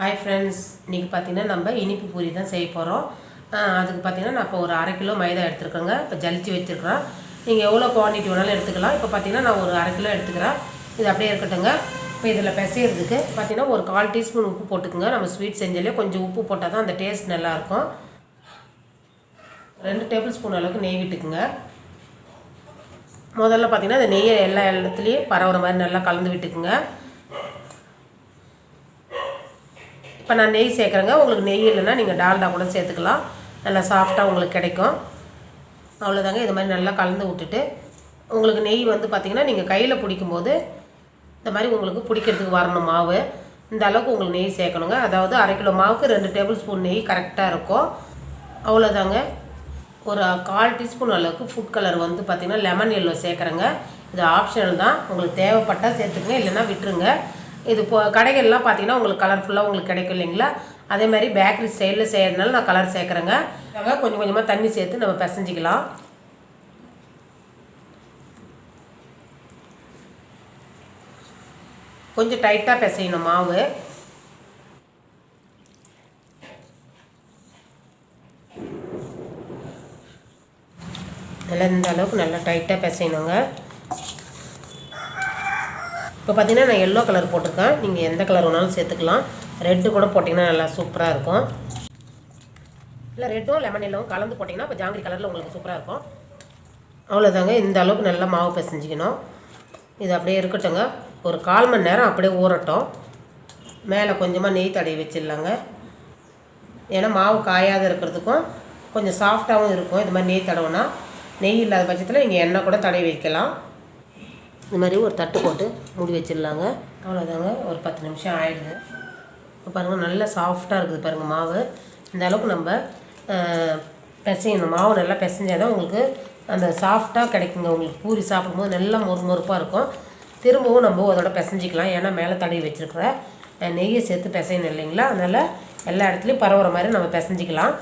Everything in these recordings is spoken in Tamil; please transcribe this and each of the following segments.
ஹாய் ஃப்ரெண்ட்ஸ் இன்றைக்கி பார்த்தீங்கன்னா நம்ம இனிப்பு பூரி தான் செய்ய போகிறோம் அதுக்கு பார்த்தீங்கன்னா நான் இப்போ ஒரு அரை கிலோ மைதா எடுத்துருக்கோங்க. இப்போ ஜலிச்சு வச்சுருக்கிறோம் நீங்கள் எவ்வளோ குவான்டிட்டி வேணாலும் எடுத்துக்கலாம். இப்போ பார்த்தீங்கன்னா நான் ஒரு அரை கிலோ எடுத்துக்கிறேன். இது அப்படியே இருக்கட்டுங்க இப்போ இதில் பிசையிறதுக்கு பார்த்தீங்கன்னா ஒரு கால் டீஸ்பூன் உப்பு போட்டுக்குங்க. நம்ம ஸ்வீட் செஞ்சாலே கொஞ்சம் உப்பு போட்டால் தான் அந்த டேஸ்ட் நல்லாயிருக்கும். ரெண்டு டேபிள் ஸ்பூன் அளவுக்கு நெய் விட்டுக்குங்க. முதல்ல பார்த்தீங்கன்னா அந்த நெய்யை எல்லா இடத்துலையும் பரவுற மாதிரி நல்லா கலந்து விட்டுக்குங்க. இப்போ நான் நெய் சேர்க்குறேங்க. உங்களுக்கு நெய் இல்லைன்னா நீங்கள் டால்டா கூட சேர்த்துக்கலாம். நல்லா சாஃப்டாக உங்களுக்கு கிடைக்கும். அவ்வளோதாங்க இது மாதிரி நல்லா கலந்து விட்டுட்டு உங்களுக்கு நெய் வந்து பார்த்திங்கன்னா நீங்கள் கையில் பிடிக்கும்போது இந்த மாதிரி உங்களுக்கு பிடிக்கிறதுக்கு வரணும் மாவு. இந்த அளவுக்கு உங்களுக்கு நெய் சேர்க்கணுங்க. அதாவது அரை கிலோ மாவுக்கு ரெண்டு டேபிள் ஸ்பூன் நெய் கரெக்டாக இருக்கும். அவ்வளோதாங்க ஒரு கால் டீஸ்பூன் அளவுக்கு ஃபுட் கலர் வந்து பார்த்திங்கன்னா லெமன் எல்லோ சேர்க்குறேங்க. இது ஆப்ஷனல் தான். உங்களுக்கு தேவைப்பட்டால் சேர்த்துக்குங்க. இல்லைன்னா விட்டுருங்க. இது இப்போ கடைகள்லாம் பார்த்தீங்கன்னா உங்களுக்கு கலர்ஃபுல்லாக உங்களுக்கு கிடைக்கும் இல்லைங்களா? அதே மாதிரி பேக்கரி ஸ்டைலில் செய்கிறதுனால நான் கலர் சேர்க்குறேங்க. அதாக கொஞ்சம் கொஞ்சமாக தண்ணி சேர்த்து நம்ம பிசைஞ்சிக்கலாம். கொஞ்சம் டைட்டாக பிசையணும் மாவு. நல்லா இந்த அளவுக்கு நல்லா டைட்டாக பிசையணுங்க. இப்போ பார்த்தீங்கன்னா நான் எல்லோ கலர் போட்டிருக்கேன். நீங்கள் எந்த கலர் வேணாலும் சேர்த்துக்கலாம். ரெட்டு கூட போட்டிங்கன்னா நல்லா சூப்பராக இருக்கும். இல்லை ரெட்டும் லெமன் எல்லோவும் கலந்து போட்டிங்கன்னா இப்போ ஜாங்கிரி கலரில் உங்களுக்கு சூப்பராக இருக்கும். அவ்வளோதாங்க இந்த அளவுக்கு நல்லா மாவு பிசைஞ்சிக்கணும். இது அப்படியே இருக்கட்டுங்க ஒரு கால் மணி நேரம் அப்படியே ஊறட்டும். மேலே கொஞ்சமாக நெய் தடவி வச்சிடலாங்க. ஏன்னா மாவு காயாத இருக்கிறதுக்கும் கொஞ்சம் சாஃப்டாகவும் இருக்கும். இது மாதிரி நெய் தடவுனா நெய் இல்லாத பட்சத்தில் நீங்கள் எண்ணெய் கூட தடவி வைக்கலாம். இந்த மாதிரி ஒரு தட்டு போட்டு மூடி வச்சிடலாங்க. அவ்வளோதாங்க ஒரு பத்து நிமிஷம் ஆயிடுது. இப்போ பாருங்கள் நல்லா சாஃப்டாக இருக்குது பாருங்கள் மாவு. இந்த அளவுக்கு நம்ம பிசையணும். மாவு நல்லா பிசைஞ்சால் தான் உங்களுக்கு அந்த சாஃப்டாக கிடைக்குங்க. உங்களுக்கு பூரி சாப்பிடும்போது நல்லா மொறு மொறுப்பாக இருக்கும். திரும்பவும் நம்ம அதோட பிசைஞ்சிக்கலாம். ஏன்னா மேலே தடவி வச்சுருக்கிற நெய்யை சேர்த்து பிசையணும் இல்லைங்களா? அதனால் எல்லா இடத்துலையும் பரவுற மாதிரி நம்ம பிசைஞ்சிக்கலாம்.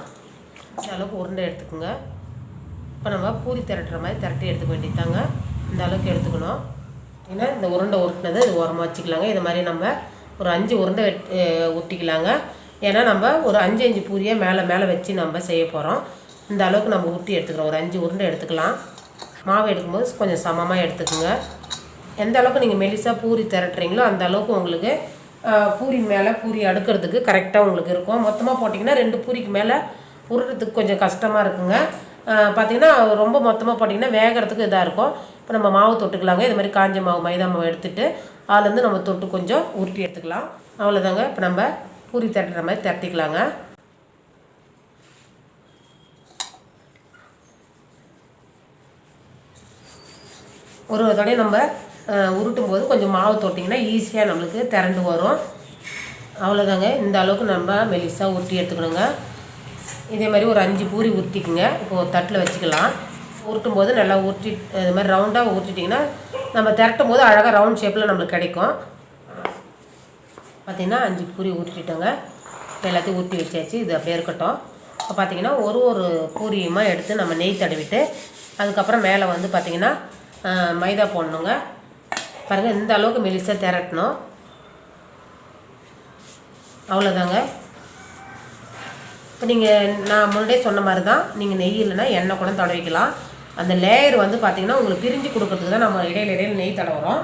இந்த அளவுக்கு உருண்டை எடுத்துக்கோங்க. இப்போ நம்ம பூரி திரட்டுற மாதிரி திரட்டி எடுத்துக்க வேண்டியதாங்க இந்த அளவுக்கு எடுத்துக்கணும். ஏன்னா இந்த உருண்டை உருட்டினதை இது ஓரமாக வச்சுக்கலாங்க. இது மாதிரி நம்ம ஒரு அஞ்சு உருண்டை வெட் உருட்டிக்கலாங்க ஏன்னா நம்ம ஒரு அஞ்சு அஞ்சு பூரியை மேலே மேலே வச்சு நம்ம செய்ய போகிறோம் இந்த அளவுக்கு நம்ம உருட்டி எடுத்துக்கிறோம். ஒரு அஞ்சு உருண்டை எடுத்துக்கலாம். மாவு எடுக்கும்போது கொஞ்சம் சமமாக எடுத்துக்கோங்க. எந்த அளவுக்கு நீங்கள் மெலிசாக பூரி திரட்டுறீங்களோ அந்த அளவுக்கு உங்களுக்கு பூரி மேலே பூரி அடுக்கிறதுக்கு கரெக்டாக உங்களுக்கு இருக்கும். மொத்தமாக போட்டிங்கன்னா ரெண்டு பூரிக்கு மேலே உருட்டுறதுக்கு கொஞ்சம் கஷ்டமாக இருக்குங்க. பார்த்திங்கன்னா ரொம்ப மொத்தமாக போட்டிங்கன்னா வேகிறதுக்கு இதாக இருக்கும். இப்போ நம்ம மாவு தொட்டுக்கலாங்க. இது மாதிரி காஞ்ச மாவு மைதா மாவு எடுத்துகிட்டு அதுலேருந்து நம்ம தொட்டு கொஞ்சம் உருட்டி எடுத்துக்கலாம். அவ்வளோதாங்க இப்போ நம்ம பூரி தட்டுற மாதிரி தட்டிக்கலாங்க. ஒரு தடவை நம்ம உருட்டும் போது கொஞ்சம் மாவு தொட்டிங்கன்னா ஈஸியாக நம்மளுக்கு திரண்டு வரும். அவ்வளோதாங்க இந்த அளவுக்கு நம்ம மெலிசாக உருட்டி எடுத்துக்கணுங்க. இதே மாதிரி ஒரு அஞ்சு பூரி ஊற்றிக்குங்க இப்போ ஒரு தட்டில் வச்சுக்கலாம். உருட்டும் போது நல்லா உருட்டி இது மாதிரி ரவுண்டாக உருட்டிட்டிங்கன்னா நம்ம திரட்டும் போது அழகாக ரவுண்ட் ஷேப்பில் நம்மளுக்கு கிடைக்கும். பார்த்திங்கன்னா அஞ்சு பூரி உருட்டிட்டோங்க எல்லாத்தையும் ஊற்றி வச்சாச்சு. இது அப்படியே இருக்கட்டும். இப்போ பார்த்தீங்கன்னா ஒரு ஒரு பூரியுமா எடுத்து நம்ம நெய் தடவிட்டு அதுக்கப்புறம் மேலே வந்து பார்த்திங்கன்னா மைதா போடணுங்க. பாருங்கள் இந்த அளவுக்கு மெலிசாக திரட்டணும். அவ்வளோதாங்க இப்போ நீங்கள் நான் முன்னாடியே சொன்ன மாதிரி தான் நீங்கள் நெய் இல்லைன்னா எண்ணெய் கூட தடவிக்கலாம். அந்த லேயர் வந்து பார்த்தீங்கன்னா உங்களுக்கு பிரிஞ்சு கொடுக்கறதுக்கு தான் நம்ம இடையில இடையில நெய் தடவுறோம்.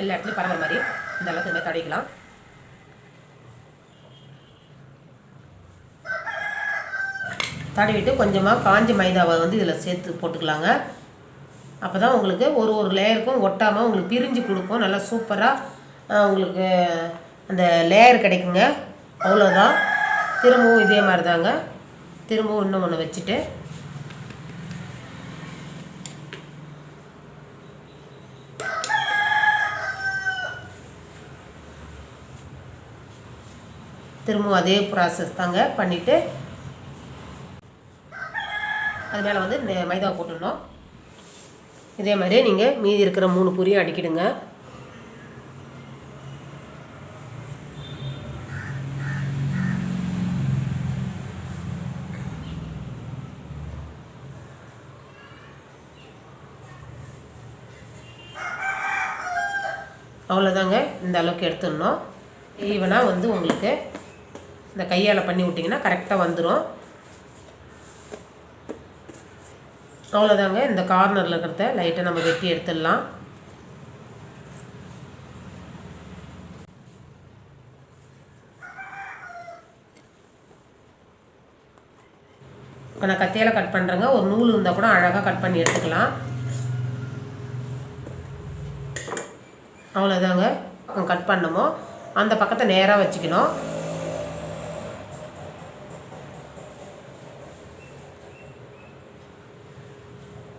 எல்லா இடத்துலையும் பரவுற மாதிரி இந்த அளவுக்கு தடவிக்கலாம். தடவிட்டு கொஞ்சமாக காஞ்ச மைதாவை வந்து இதில் சேர்த்து போட்டுக்கலாங்க. அப்போ தான் உங்களுக்கு ஒரு ஒரு லேயருக்கும் ஒட்டாமல் உங்களுக்கு பிரிஞ்சு கொடுக்கும். நல்லா சூப்பராக உங்களுக்கு அந்த லேயர் கிடைக்குங்க. அவ்வளோதான் திரும்பவும் இதே மாதிரி தாங்க திரும்பவும் இன்னும் ஒன்று வச்சுட்டு. திரும்பவும் அதே ப்ராசஸ் தாங்க பண்ணிவிட்டு அது மேலே வந்து இந்த போட்டுடணும். இதே மாதிரியே நீங்கள் மீதி இருக்கிற மூணு பூரியும் அடிக்கிடுங்க. அவ்வளோதாங்க இந்த அளவுக்கு எடுத்துடணும். ஈவனாக வந்து உங்களுக்கு இந்த கையால் பண்ணி விட்டிங்கன்னா கரெக்டாக வந்துடும் அவ்வளோதாங்க இந்த கார்னரில் இருக்கிறத லைட்டாக நம்ம வெட்டி எடுத்துடலாம். இப்போ நான் கத்தியால் கட் பண்ணுறேங்க ஒரு நூல் இருந்தால் கூட அழகாக கட் பண்ணி எடுத்துக்கலாம். அவ்வளோதாங்க கட் பண்ணமோ? அந்த பக்கத்தை நேராக வச்சுக்கணும்.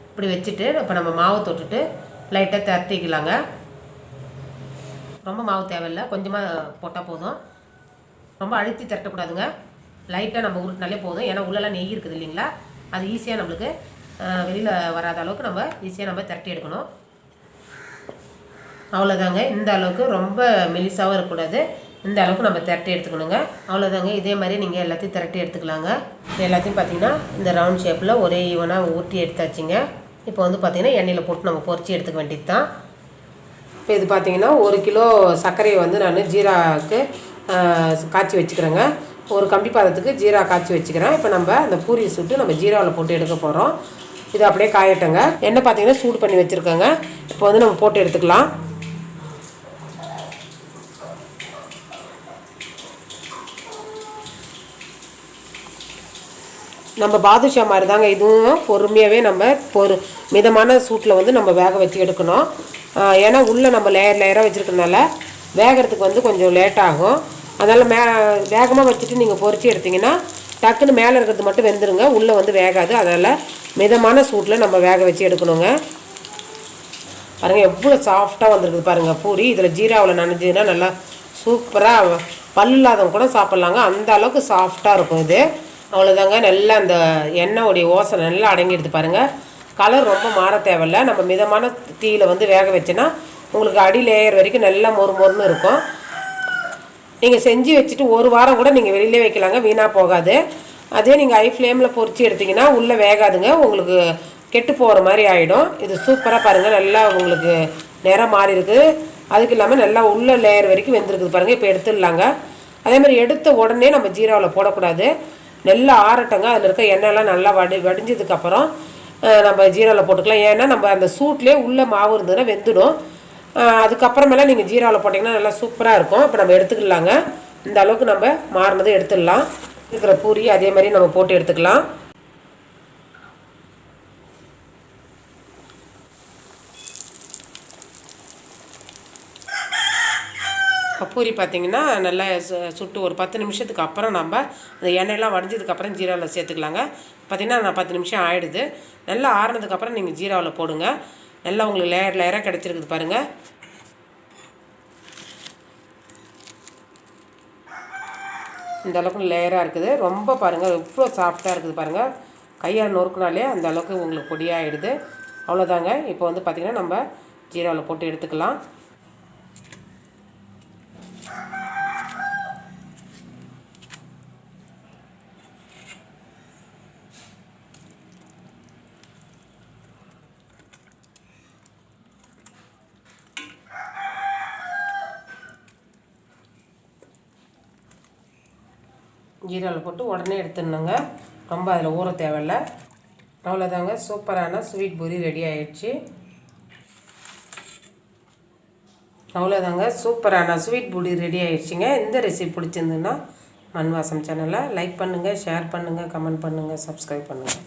இப்படி வச்சுட்டு இப்போ நம்ம மாவு தொட்டுட்டு லைட்டாக திரட்டிக்கலாங்க ரொம்ப மாவு தேவையில்லை. கொஞ்சமாக போட்டால் போதும். ரொம்ப அழுத்தி திரட்டக்கூடாதுங்க லைட்டாக நம்ம உருட்டினாலே போதும். ஏன்னா உள்ளெல்லாம் நெய் இருக்குது இல்லைங்களா? அது ஈஸியாக நம்மளுக்கு வெளியில் வராத அளவுக்கு நம்ம ஈஸியாக நம்ம திரட்டி எடுக்கணும். அவ்வளோதாங்க இந்த அளவுக்கு ரொம்ப மெலிசாகவும் இருக்கக்கூடாது. இந்த அளவுக்கு நம்ம திரட்டி எடுத்துக்கணுங்க. அவ்வளோதாங்க இதே மாதிரி நீங்கள் எல்லாத்தையும் திரட்டி எடுத்துக்கலாங்க. எல்லாத்தையும் பார்த்தீங்கன்னா இந்த ரவுண்ட் ஷேப்பில் ஒரே ஈவனாக ஊட்டி எடுத்தாச்சுங்க. இப்போ வந்து பார்த்திங்கன்னா எண்ணெயில் போட்டு நம்ம பொறிச்சி எடுத்துக்க வேண்டியது தான் இப்போ இது பார்த்தீங்கன்னா ஒரு கிலோ சர்க்கரையை வந்து நான் ஜீராவுக்கு காய்ச்சி வச்சுக்கிறேங்க. ஒரு கம்பி பாதத்துக்கு ஜீரா காய்ச்சி வச்சுக்கிறேன். இப்போ நம்ம அந்த பூரி சுட்டு நம்ம ஜீராவில் போட்டு எடுக்க போகிறோம் இது அப்படியே காயட்டங்க. எண்ணெய் பார்த்தீங்கன்னா சூடு பண்ணி வச்சுருக்கோங்க. இப்போ வந்து நம்ம போட்டு எடுத்துக்கலாம். நம்ம பாதுஷா மாதிரி தாங்க இதுவும் பொறுமையாகவே நம்ம பொறு மிதமான சூட்டில் வந்து நம்ம வேக வச்சு எடுக்கணும். ஏன்னா உள்ளே நம்ம லேயர் லேயராக வச்சுருக்கனால வேகிறதுக்கு வந்து கொஞ்சம் லேட் ஆகும். அதனால் மே வேகமாக வச்சுட்டு நீங்கள் பொறிச்சு எடுத்திங்கன்னா டக்குன்னு மேலே இருக்கிறது மட்டும் வெந்துருங்க. உள்ளே வந்து வேகாது. அதனால் மிதமான சூட்டில் நம்ம வேக வச்சு எடுக்கணுங்க. பாருங்கள் எவ்வளோ சாஃப்டாக வந்துருக்குது பாருங்கள் பூரி. இதில் ஜீராவில் நனைஞ்சதுன்னா நல்லா சூப்பராக பல்லாதவங்க கூட சாப்பிட்லாங்க. அந்த அளவுக்கு சாஃப்டாக இருக்கும் இது. அவ்வளோதாங்க நல்லா அந்த எண்ணெயோடைய ஓசை நல்லா அடங்கிடுது பாருங்கள் கலர் ரொம்ப மாற தேவையில்ல. நம்ம மிதமான தீயில் வந்து வேக வச்சோன்னா உங்களுக்கு அடி லேயர் வரைக்கும் நல்லா மொறு மொறுன்னு இருக்கும். நீங்கள் செஞ்சு வச்சுட்டு ஒரு வாரம் கூட நீங்கள் வெளியிலே வைக்கலாங்க. வீணாக போகாது. அதே நீங்கள் ஐ ஃப்ளேமில் பொறிச்சு எடுத்திங்கன்னா உள்ளே வேகாதுங்க. உங்களுக்கு கெட்டு போகிற மாதிரி ஆகிடும் இது சூப்பராக பாருங்கள் நல்லா உங்களுக்கு நிறம் மாறி இருக்குது அதுக்கு இல்லாமல் நல்லா உள்ள லேயர் வரைக்கும் வெந்திருக்குது பாருங்கள் இப்போ எடுத்துடலாங்க. அதே மாதிரி எடுத்த உடனே நம்ம ஜீராவில் போடக்கூடாது. நல்லா ஆறட்டங்க. அதில் இருக்க எண்ணெய்லாம் நல்லா வடி வடிஞ்சதுக்கப்புறம் நம்ம ஜீராவில் போட்டுக்கலாம். ஏன்னா நம்ம அந்த சூட்லேயே உள்ளே மாவு இருந்ததுன்னா வெந்துடும். அதுக்கப்புறமேலாம் நீங்கள் ஜீராவில் போட்டிங்கன்னா நல்லா சூப்பராக இருக்கும். இப்போ நம்ம எடுத்துக்கலாங்க. இந்த அளவுக்கு நம்ம மாறினதை எடுத்துடலாம். இருக்கிற பூரி அதே மாதிரி நம்ம போட்டு எடுத்துக்கலாம். பூரி பார்த்திங்கன்னா நல்லா சுட்டு ஒரு பத்து நிமிஷத்துக்கு அப்புறம் நம்ம அந்த எண்ணெயெல்லாம் வடிஞ்சதுக்கப்புறம் ஜீராவில் சேர்த்துக்கலாங்க. பார்த்திங்கன்னா நான் பத்து நிமிஷம் ஆகிடுது நல்லா ஆறுனதுக்கப்புறம் நீங்கள் ஜீராவில் போடுங்க. நல்லா உங்களுக்கு லேயர் லேயராக கிடச்சிருக்குது பாருங்கள் இந்த அளவுக்கு லேயராக இருக்குது. ரொம்ப பாருங்கள் எவ்வளோ சாஃப்டாக இருக்குது பாருங்கள் கையால் நொறுக்குனாலே அந்த அளவுக்கு உங்களுக்கு பொடியாகிடுது அவ்வளோதாங்க இப்போ வந்து பார்த்திங்கன்னா நம்ம ஜீராவில் போட்டு எடுத்துக்கலாம். ஜீரகம் போட்டு உடனே எடுத்துடணுங்க. ரொம்ப அதில் ஊற தேவையில்ல. அவ்வளோதாங்க சூப்பரான ஸ்வீட் பூரி ரெடி ஆயிடுச்சு. அவ்வளோதாங்க சூப்பரான ஸ்வீட் பூரி ரெடி ஆயிடுச்சுங்க. இந்த ரெசிபி பிடிச்சிருந்துன்னா மண்வாசம் சேனலை லைக் பண்ணுங்கள் ஷேர் பண்ணுங்கள் கமெண்ட் பண்ணுங்கள் சப்ஸ்கிரைப் பண்ணுங்கள்